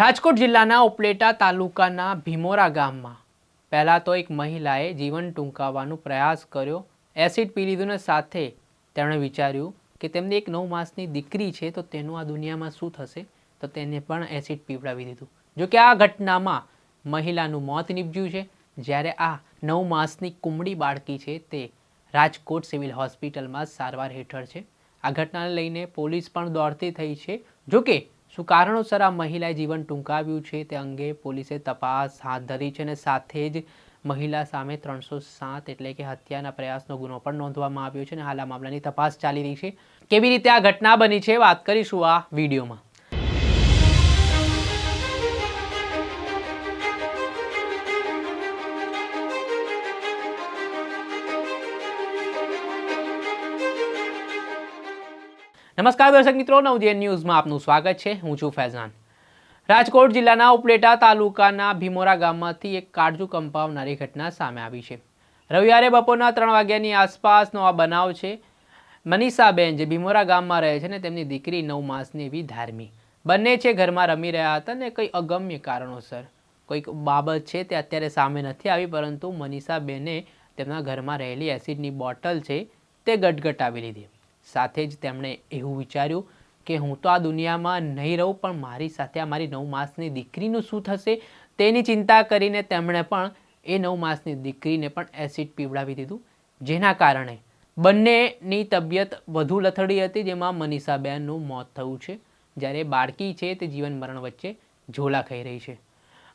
રાજકોટ જિલ્લાના ઉપલેટા તાલુકાના ભીમોરા ગામમાં પહેલાં તો એક મહિલાએ જીવન ટૂંકાવવાનો પ્રયાસ કર્યો. એસિડ પી લીધું સાથે તેમણે વિચાર્યું કે તેમની એક નવ માસની દીકરી છે તો તેનું આ દુનિયામાં શું થશે? તો તેને પણ એસિડ પીવડાવી દીધું. જો કે આ ઘટનામાં મહિલાનું મોત નીપજ્યું છે. જ્યારે આ નવ માસની કુમળી બાળકી છે તે રાજકોટ સિવિલ હોસ્પિટલમાં સારવાર હેઠળ છે. આ ઘટનાને લઈને પોલીસ પણ દોડતી થઈ છે. જોકે શું કારણોસર આ મહિલાએ જીવન ટૂંકાવ્યું છે તે અંગે પોલીસે તપાસ હાથ ધરી છે અને સાથે જ મહિલા સામે ત્રણસો સાત એટલે કે હત્યાના પ્રયાસનો ગુનો પણ નોંધવામાં આવ્યો છે અને હાલ આ મામલાની તપાસ ચાલી રહી છે. કેવી રીતે આ ઘટના બની છે વાત કરીશું આ વિડીયોમાં. નમસ્કાર દર્શક મિત્રો નવજીવન ન્યૂઝમાં આપનું સ્વાગત છે. હું છું ફૈઝાન. રાજકોટ જિલ્લાના ઉપલેટા તાલુકાના ભીમોરા ગામમાંથી એક કાળજુ કંપાવનારી ઘટના સામે આવી છે. રવિવારે બપોરના ત્રણ વાગ્યાની આસપાસનો આ બનાવ છે. મનીષાબેન, જે ભીમોરા ગામમાં રહે છે ને, તેમની દીકરી નવ માસની એવી ધાર્મી. બંને છે ઘરમાં રમી રહ્યા હતા ને, કંઈ અગમ્ય કારણોસર. કોઈક બાબત છે તે અત્યારે સામે નથી આવી, પરંતુ મનીષાબેને તેમના ઘરમાં રહેલી એસિડની બોટલ છે તે ગટગટાવી લીધી. સાથે જ તેમણે એવું વિચાર્યું કે હું તો આ દુનિયામાં નહીં રહું, પણ મારી સાથે આ મારી નવ માસની દીકરીનું શું થશે? તેની ચિંતા કરીને તેમણે પણ એ નવ માસની દીકરીને પણ એસિડ પીવડાવી દીધું. જેના કારણે બંનેની તબિયત વધુ લથડી હતી, જેમાં મનીષાબેનનું મોત થયું છે, જ્યારે બાળકી છે તે જીવન મરણ વચ્ચે ઝોલા ખાઈ રહી છે.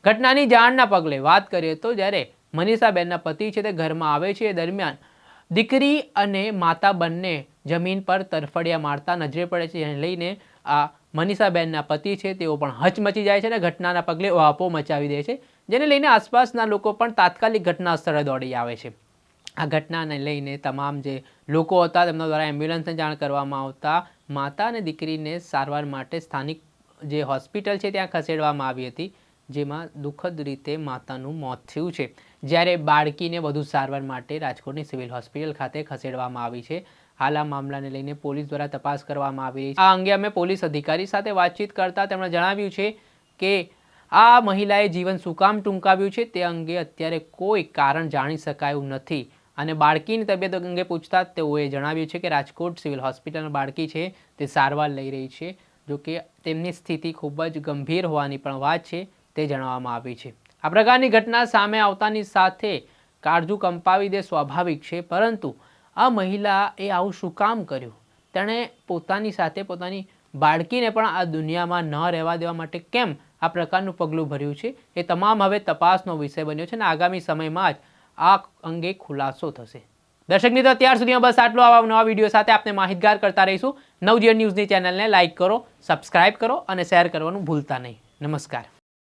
ઘટનાની જાણના પગલે વાત કરીએ તો જ્યારે મનીષાબેનના પતિ છે તે ઘરમાં આવે છે એ દરમિયાન દીકરી અને માતા બંને જમીન પર તરફડિયા મારતા નજરે પડે છે. જેને લઈને આ મનીષાબેનના પતિ છે, તેઓ પણ હચમચી જાય છે અને ઘટનાના પગલે વાપો મચાવી દે છે, જેને લઈને આસપાસના લોકો પણ તાત્કાલિક ઘટના સ્થળે દોડી આવે છે. આ ઘટનાને લઈને તમામ જે લોકો હતા, તેમના દ્વારા એમ્બ્યુલન્સને જાણ કરવામાં આવતા માતા અને દીકરીને સારવાર માટે સ્થાનિક જે હોસ્પિટલ છે, ત્યાં ખસેડવામાં આવી હતી, જેમાં દુઃખદ રીતે માતાનું મોત થયું છે. જ્યારે બાળકીને વધુ સારવાર માટે રાજકોટની સિવિલ હોસ્પિટલ ખાતે ખસેડવામાં આવી છે. હાલ આ મામલાને લઈને પોલીસ દ્વારા તપાસ કરવામાં આવી રહી છે. આ અંગે અમે પોલીસ અધિકારી સાથે વાતચીત કરતા તેમણે જણાવ્યું છે કે આ મહિલાએ જીવન શું કામ ટૂંકાવ્યું છે તે અંગે અત્યારે કોઈ કારણ જાણી શકાયું નથી. અને બાળકીની તબિયત અંગે પૂછતા તેઓએ જણાવ્યું છે કે રાજકોટ સિવિલ હોસ્પિટલમાં બાળકી છે, તે સારવાર લઈ રહી છે, જોકે તેમની સ્થિતિ ખૂબ જ ગંભીર હોવાની પણ વાત છે, તે જણાવવામાં આવી છે. આ પ્રકારની ઘટના સામે આવતાની સાથે કાળજું કંપાવી દે સ્વાભાવિક છે, પરંતુ આ મહિલા એ આવું શું કામ કર્યું? તેણે પોતાની સાથે પોતાની બાળકીને પણ આ દુનિયામાં ન રહેવા દેવા માટે કેમ આ પ્રકારનું પગલું ભર્યું છે? એ તમામ હવે તપાસનો વિષય બન્યો છે અને આગામી સમયમાં જ આ અંગે ખુલાસો થશે. દર્શક મિત્રો, અત્યાર સુધીમાં બસ આટલો. આવા નવા વીડિયો સાથે આપને માહિતગાર કરતા રહીશું. નવજીવન ન્યૂઝની ચેનલને લાઇક કરો, સબસ્ક્રાઇબ કરો અને શેર કરવાનું ભૂલતા નહીં. નમસ્કાર.